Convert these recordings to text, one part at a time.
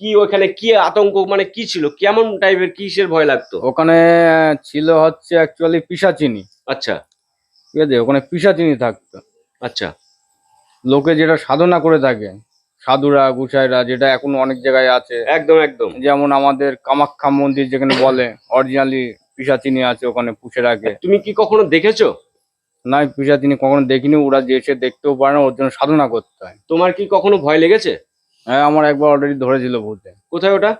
কি ওখানে কি আতঙ্ক মানে কি ছিল? কেমন টাইপের কিসের ভয় লাগতো? ওখানে ছিল হচ্ছে অ্যাকচুয়ালি পিসাচিনি। আচ্ছা। ঠিক আছে? ওখানে পিসাচিনি থাকতো। আচ্ছা। লোকে যেটা সাধনা করে থাকে সাধুরা গুসাইরা যেটা এখন অনেক জায়গায় আছে। একদম একদম। যেমন আমাদের কামাখ্যা মন্দির যেখানে বলে অরিজিনালি পিসাচিনি আছে ওখানে পুষে রাখে। তুমি কি কখনো দেখেছ? না পিসাচিনি কখনো দেখিনি ওরা যে এসে দেখতেও পারে না ওর জন্য সাধনা করতে হয়। তোমার কি কখনো ভয় লেগেছে? হ্যাঁ আমার একবার অলরেডি ধরেছিল ভূতে কোথায় ওটা?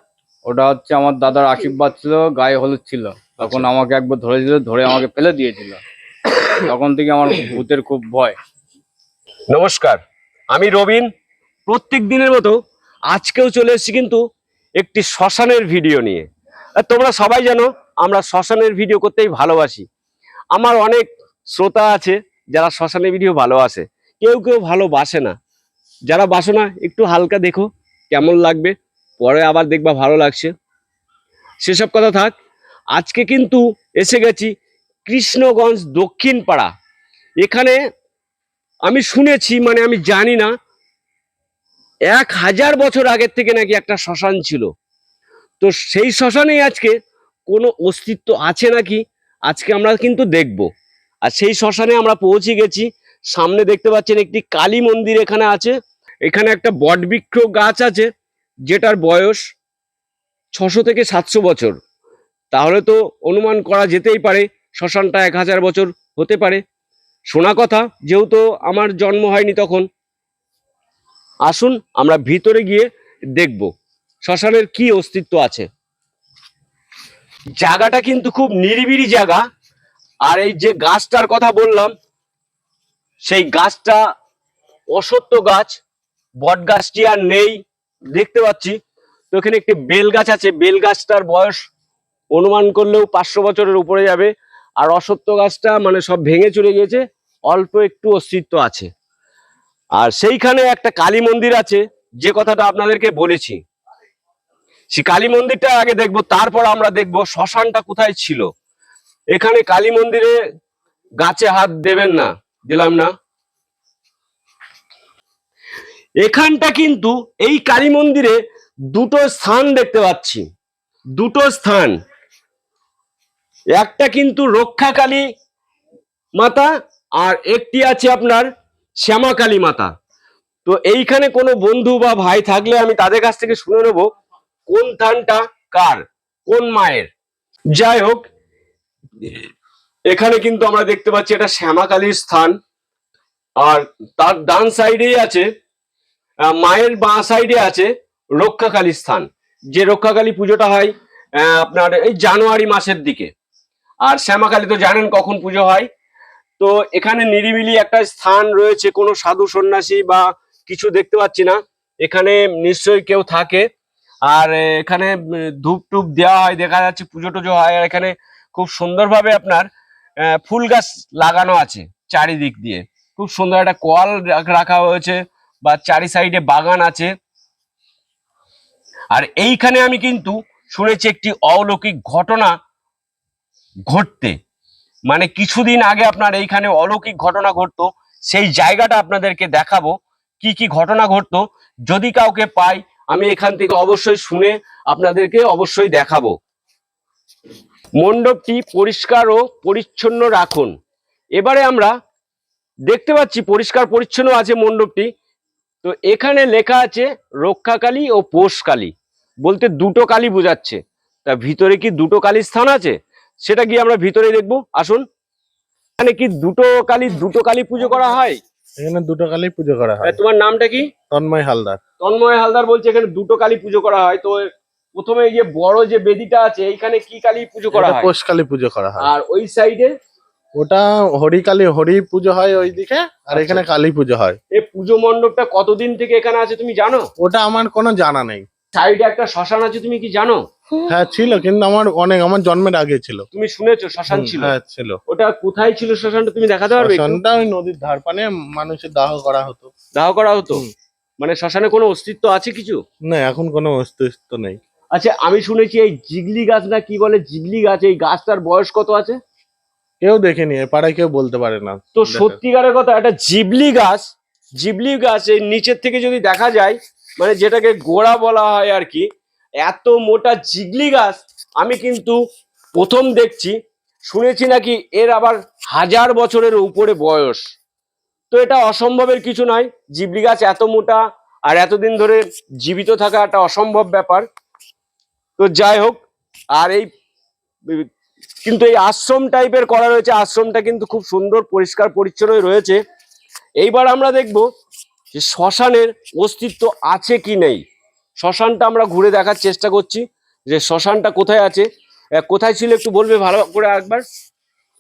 ওটা হচ্ছে আমার দাদার আশীর্বাদ ছিল গায়ে হলুদ ছিল। তখন আমাকে একবার ধরেছিল ধরে আমাকে ফেলে দিয়েছিল। তখন থেকে আমার ভূতের খুব ভয়। নমস্কার আমি রবিন। প্রত্যেক দিনের মতো আজকেও চলে এসেছি কিন্তু একটি শ্মশানের ভিডিও নিয়ে। আর তোমরা সবাই জানো আমরা শ্মশানের ভিডিও করতেই ভালোবাসি। আমার অনেক শ্রোতা আছে যারা শ্মশানের ভিডিও ভালোবাসে। কেউ কেউ ভালোবাসে না। যারা বাসো না, একটু হালকা দেখো কেমন লাগবে, পরে আবার দেখবা ভালো লাগছে। সেসব কথা থাক, আজকে কিন্তু এসে গেছি কৃষ্ণগঞ্জ দক্ষিণ পাড়া এখানে আমি শুনেছি মানে আমি জানি না, এক হাজার বছর আগের থেকে নাকি একটা শ্মশান ছিল। তো সেই শ্মশানেই আজকে কোনো অস্তিত্ব আছে নাকি, আজকে আমরা কিন্তু দেখব। আর সেই শ্মশানে আমরা পৌঁছে গেছি, সামনে দেখতে পাচ্ছেন একটি কালী মন্দির এখানে আছে। এখানে একটা বটবৃক্ষ গাছ আছে, যেটার বয়স ছশো থেকে সাতশো বছর। তাহলে তো অনুমান করা যেতেই পারে, শ্মশানটা এক হাজার বছর হতে পারে। শোনা কথা, যেহেতু আমার জন্ম হয়নি তখন। আসুন, আমরা ভিতরে গিয়ে দেখব, শ্মশানের কি অস্তিত্ব আছে। জায়গাটা কিন্তু খুব নিরিবিলি জায়গা, আর এই যে গাছটার কথা বললাম, সেই গাছটা অসত্য গাছ বট গাছটি আর নেই, দেখতে পাচ্ছি। তো এখানে একটি বেল গাছ আছে। বেল গাছটার বয়স অনুমান করলেও পাঁচশো বছরের উপরে যাবে। আর অসত্য গাছটা মানে সব ভেঙে চলে গিয়েছে, অল্প একটু অস্তিত্ব আছে। আর সেইখানে একটা কালী মন্দির আছে, যে কথাটা আপনাদেরকে বলেছি। সেই কালী মন্দিরটা আগে দেখব, তারপর আমরা দেখব শ্মশানটা কোথায় ছিল। এখানে কালী মন্দিরে গাছে হাত দেবেন না, দিলাম না। এখানটা কিন্তু এই কালী মন্দিরে দুটো স্থান দেখতে পাচ্ছি। দুটো স্থান। একটা কিন্তু রক্ষাকালী মাতা আর একটি আছে আপনার শ্যামাকালী মাতা। তো এইখানে কোনো বন্ধু বা ভাই থাকলে আমি তাদের কাছ থেকে শুনে নেব, কোন থানটা কার, কোন মায়ের। যাই হোক, এখানে কিন্তু আমরা দেখতে পাচ্ছি এটা শ্যামাকালীর স্থান। আর তার ডান সাইডেই আছে মায়ের বাঁ সাইডে আছে রক্ষাকালী স্থান। যে রক্ষাকালী পুজোটা হয় আপনার এই জানুয়ারি মাসের দিকে। আর শ্যামাকালী তো জানেন কখন পুজো হয়। তো এখানে নিরিবিলি একটা স্থান রয়েছে, কোনো সাধু সন্ন্যাসী বা কিছু দেখতে পাচ্ছি না। এখানে নিশ্চয়ই কেউ থাকে। আর এখানে ধূপ টুপ দেওয়া হয়, দেখা যাচ্ছে পুজো টুজো হয়। আর এখানে খুব সুন্দরভাবে আপনার ফুল গাছ লাগানো আছে চারিদিক দিয়ে। খুব সুন্দর একটা কল রাখা হয়েছে। বা চারি সাইডে বাগান আছে। আর এইখানে আমি কিন্তু শুনেছি একটি অলৌকিক ঘটনা ঘটতে। মানে কিছুদিন আগে আপনার এইখানে অলৌকিক ঘটনা ঘটতো। সেই জায়গাটা আপনাদেরকে দেখাবো, কি কি ঘটনা ঘটতো। যদি কাউকে পাই, আমি এখান থেকে অবশ্যই শুনে আপনাদেরকে অবশ্যই দেখাবো। মণ্ডপটি পরিষ্কার ও পরিচ্ছন্ন রাখুন। এবারে আমরা দেখতে পাচ্ছি পরিষ্কার পরিচ্ছন্ন আছে মণ্ডপটি। তো এখানে লেখা আছে রক্ষাকালী ও পোষকালী বলতে দুটো কালী বোঝাচ্ছে। তা ভিতরে কি দুটো কালীর স্থান আছে? সেটা গিয়ে আমরা ভিতরে দেখব। আসুন। এখানে কি দুটো কালী দুটো কালী পুজো করা হয়? এখানে দুটো কালী পুজো করা হয়। তোমার নামটা কি? তন্ময় হালদার। তন্ময় হালদার বলছে এখানে দুটো কালী পুজো করা হয়। তো প্রথমে যে বড় যে বেদিটা আছে এইখানে কি কালী পুজো করা হয়? পোষ কালী পুজো করা হয়। আর ওই সাইডে ওটা হরি কালী হরি পুজো হয় ওইদিকে আর এখানে কালী পুজো হয়। এই পুজো মণ্ডপটা কতদিন থেকে এখানে আছে তুমি জানো? ওটা আমার কোনো জানা নেই। সাইডে একটা শ্মশান আছে তুমি কি জানো? হ্যাঁ ছিল কিন্তু আমার অনেক আমার জন্মের আগে ছিল। তুমি শুনেছো শ্মশান ছিল। হ্যাঁ ছিল। ওটা কোথায় ছিল শ্মশানটা তুমি দেখাতে পারবে? শ্মশানটা ওই নদীর ধার পানে মানুষের দাহ করা হতো। দাহ করা হতো? মানে শ্মশানে কোনো অস্তিত্ব আছে কিছু? না এখন কোনো অস্তিত্ব নেই। আচ্ছা আমি শুনেছি এই জিগলি গাছ না কি বলে জিগলি গাছ এই গাছটার বয়স কত আছে? কেউ দেখেনি পাড়ায় কেউ বলতে পারে না। তো সত্যিকারের কথা একটা জিবলি গাছ জিবলি গাছ এই নিচের থেকে যদি দেখা যায় মানে যেটাকে গোড়া বলা হয় আর কি এত মোটা জিগলি গাছ আমি কিন্তু প্রথম দেখছি শুনেছি নাকি এর আবার হাজার বছরের উপরে বয়স। তো এটা অসম্ভবের কিছু নয় জিবলি গাছ এত মোটা আর এতদিন ধরে জীবিত থাকা একটা অসম্ভব ব্যাপার। তো যাই হোক আর এই কিন্তু এই আশ্রম টাইপের করা রয়েছে। আশ্রমটা কিন্তু খুব সুন্দর, পরিষ্কার, পরিচ্ছন্ন রয়েছে। এইবার আমরা দেখব যে শ্মশানের অস্তিত্ব আছে কি নেই। শ্মশানটা আমরা ঘুরে দেখার চেষ্টা করছি যে শ্মশানটা কোথায় আছে। কোথায় ছিল একটু বলবে ভালো করে একবার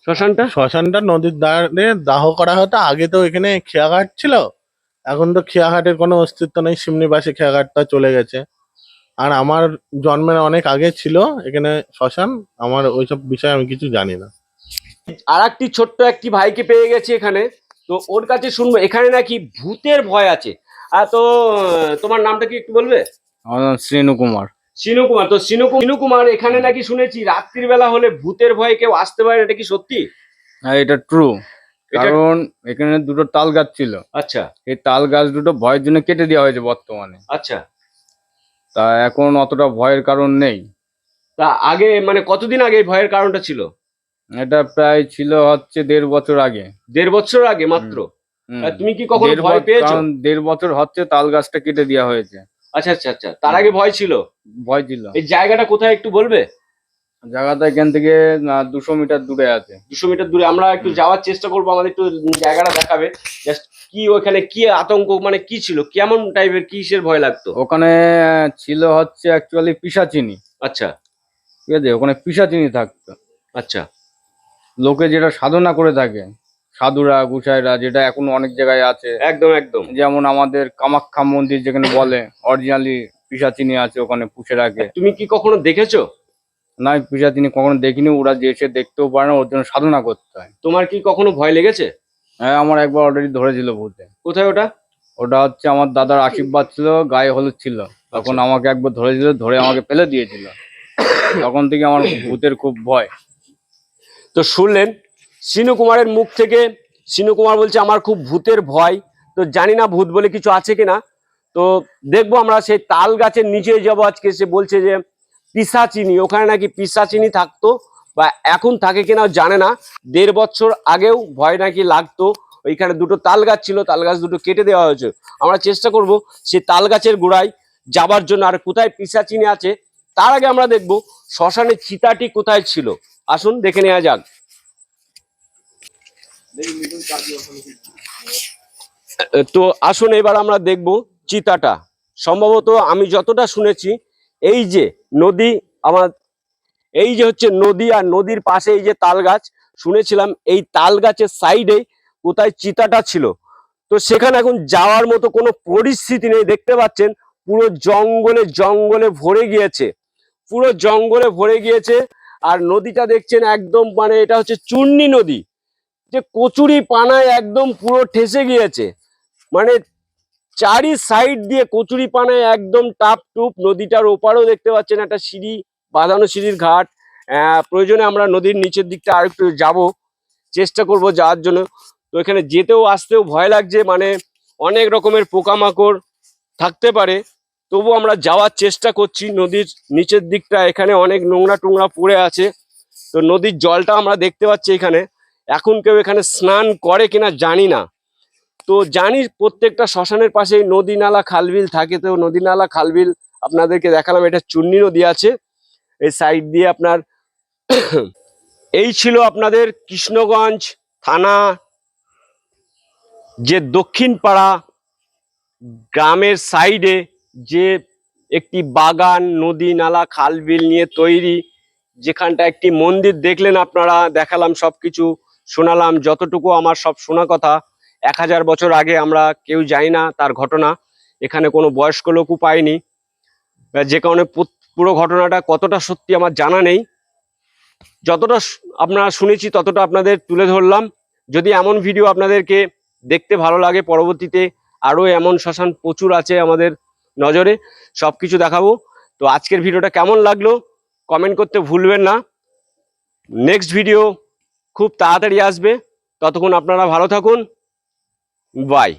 শ্মশানটা? শ্মশানটা নদীর ধারে দাহ করা হতো। আগে তো এখানে খেয়াঘাট ছিল। এখন তো খেয়াঘাটের কোনো অস্তিত্ব নেই। সিমনিবাসী খেয়াঘাটটা চলে গেছে। আর আমার জন্মের অনেক আগে ছিল এখানে শ্মশান। আমার ওইসব বিষয়ে আমি কিছু জানি না। আর একটি ছোট্ট একটি ভাইকে পেয়ে গেছি এখানে। তো ওর কাছে শুনব এখানে নাকি ভূতের ভয় আছে। আর তো তোমার নামটা কি একটু বলবে? আমার নাম শ্রীনু কুমার। সিনু কুমার তো সিনু কু- সিনু কুমার এখানে নাকি শুনেছি রাত্রির বেলা হলে ভূতের ভয়ে কেউ আসতে পারে এটা কি সত্যি? হ্যাঁ এটা ট্রু কারণ এখানে দুটো তাল গাছ ছিল। আচ্ছা। এই তাল গাছ দুটো ভয়ের জন্য কেটে দেওয়া হয়েছে বর্তমানে। আচ্ছা। তা এখন অতটা ভয়ের কারণ নেই। তা আগে মানে কতদিন আগে এই ভয়ের কারণটা ছিল? এটা প্রায় ছিল হচ্ছে দেড় বছর আগে। দেড় বছর আগে মাত্র? আর তুমি কি কখনো দেড় ভয় বছর- পেয়েছ? কারণ দেড় বছর হচ্ছে তাল গাছটা কেটে দেওয়া হয়েছে। আচ্ছা আচ্ছা আচ্ছা। তার আগে ভয় ছিল? ভয় ছিল। এই জায়গাটা কোথায় একটু বলবে? জায়গাটা এখান থেকে দুশো মিটার দূরে আছে। দুশো মিটার দূরে। আমরা একটু যাওয়ার চেষ্টা করব। আমাদের একটু জায়গাটা দেখাবে। জাস্ট কি ওখানে কি আতঙ্ক মানে কি ছিল? কেমন টাইপের কিসের ভয় লাগতো? ওখানে ছিল হচ্ছে অ্যাকচুয়ালি পিসাচিনি। আচ্ছা। ঠিক আছে? ওখানে পিসাচিনি থাকতো। আচ্ছা। লোকে যেটা সাধনা করে থাকে সাধুরা গুসাইরা যেটা এখন অনেক জায়গায় আছে। একদম একদম। যেমন আমাদের কামাখ্যা মন্দির যেখানে বলে অরিজিনালি পিসাচিনি আছে ওখানে পুষে রাখে। তুমি কি কখনো দেখেছ? না পিসাচিনি কখনো দেখিনি ওরা যে এসে দেখতেও পারে না ওর জন্য সাধনা করতে হয়। তোমার কি কখনো ভয় লেগেছে? হ্যাঁ আমার একবার অলরেডি ধরেছিল ভূতে কোথায় ওটা? ওটা হচ্ছে আমার দাদার আশীর্বাদ ছিল গায়ে হলুদ ছিল। তখন আমাকে একবার ধরেছিল ধরে আমাকে ফেলে দিয়েছিল। তখন থেকে আমার ভূতের খুব ভয়। তো শুনলেন সিনু কুমারের মুখ থেকে সিনু কুমার বলছে আমার খুব ভূতের ভয়। তো জানি না ভূত বলে কিছু আছে কিনা। তো দেখব আমরা সেই তাল গাছের নিচে যাব আজকে। সে বলছে যে পিসাচিনি। ওখানে নাকি পিসাচিনি থাকতো। বা এখন থাকে কিনা জানে না। দেড় বছর আগেও ভয় নাকি লাগতো। ওইখানে দুটো তাল গাছ ছিল, তাল গাছ দুটো কেটে দেওয়া হয়েছে। আমরা চেষ্টা করব সেই তাল গাছের গোড়ায় যাবার জন্য। আর কোথায় পিসাচিনি আছে, তার আগে আমরা দেখব শ্মশানের চিতাটি কোথায় ছিল। আসুন, দেখে নেওয়া যাক। তো আসুন, এবার আমরা দেখব চিতাটা। সম্ভবত আমি যতটা শুনেছি, এই যে নদী, আমার এই যে হচ্ছে নদী আর নদীর পাশে এই যে তাল গাছ শুনেছিলাম এই তাল গাছের সাইডে কোথায় চিতাটা ছিল। তো সেখানে এখন যাওয়ার মতো কোনো পরিস্থিতি নেই, দেখতে পাচ্ছেন পুরো জঙ্গলে জঙ্গলে ভরে গিয়েছে। পুরো জঙ্গলে ভরে গিয়েছে আর নদীটা দেখছেন একদম মানে এটা হচ্ছে চূর্ণি নদী। যে কচুরি পানায় একদম পুরো ঠেসে গিয়েছে। মানে চারি সাইড দিয়ে কচুরি পানায় একদম টাপ টুপ নদীটার ওপারেও দেখতে পাচ্ছেন একটা সিঁড়ি বাঁধানো সিঁড়ির ঘাট প্রয়োজনে আমরা নদীর নিচের দিকটা আর একটু যাব, চেষ্টা করব যাওয়ার জন্য। তো এখানে যেতেও আসতেও ভয় লাগছে মানে অনেক রকমের পোকামাকড় থাকতে পারে, তবু আমরা যাওয়ার চেষ্টা করছি। নদীর নিচের দিকটা এখানে অনেক নোংরা টোংরা পড়ে আছে, তো নদীর জলটা আমরা দেখতে পাচ্ছি এখানে। এখন কেউ এখানে স্নান করে কিনা জানি না। তো জানি প্রত্যেকটা শ্মশানের পাশেই নদী নালা, খালবিল থাকে, তো নদী নালা, খালবিল আপনাদেরকে দেখালাম, এটা চুন্নি নদী আছে। এই সাইড দিয়ে আপনার, এই ছিল আপনাদের কৃষ্ণগঞ্জ থানা, যে দক্ষিণ পাড়া গ্রামের সাইডে যে একটি বাগান, নদী, নালা, খাল, বিল নিয়ে তৈরি, যেখানটা একটি মন্দির দেখলেন আপনারা, দেখালাম সব কিছু শোনালাম যতটুকু আমার সব শোনা কথা। এক হাজার বছর আগে আমরা কেউ যাই না তার ঘটনা, এখানে কোনো বয়স্ক লোকও পাইনি যে কারণে পুরো ঘটনাটা কতটা সত্যি আমার জানা নেই। যতটা আপনারা শুনেছি ততটা আপনাদের তুলে ধরলাম। যদি এমন ভিডিও আপনাদেরকে দেখতে ভালো লাগে, পরবর্তীতে আরও এমন শ্মশান প্রচুর আছে আমাদের নজরে সব কিছু দেখাবো। তো আজকের ভিডিওটা কেমন লাগল কমেন্ট করতে ভুলবেন না। নেক্সট ভিডিও খুব তাড়াতাড়ি আসবে। ততক্ষণ আপনারা ভালো থাকুন। বাই